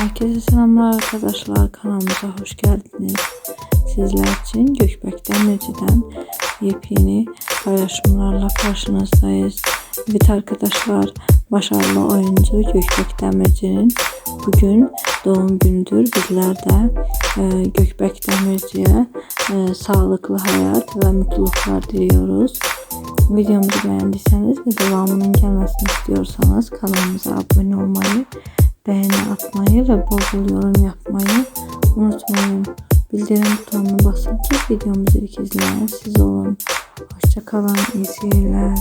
Herkese selamlar arkadaşlar. Kanalımıza hoş geldiniz. Sizler için Gökbek Demirci'den yepyeni paylaşımlarla karşınızdayız. Evet arkadaşlar, başarılı oyuncu Gökbek Demirci'nin bugün doğum günüdür. Bizler de e, Gökbek Demirci'ye e, sağlıklı hayat ve mutluluklar diliyoruz. Videomuzu beğendiyseniz ve devamının gelmesini istiyorsanız kanalımıza abone olmayı, beğeni atmayı ve bol bol yorum yapmayı unutmayın. Bildirim butonuna basın ki videomuzu ilk izleyen siz olun. Hoşçakalın, iyi seyirler.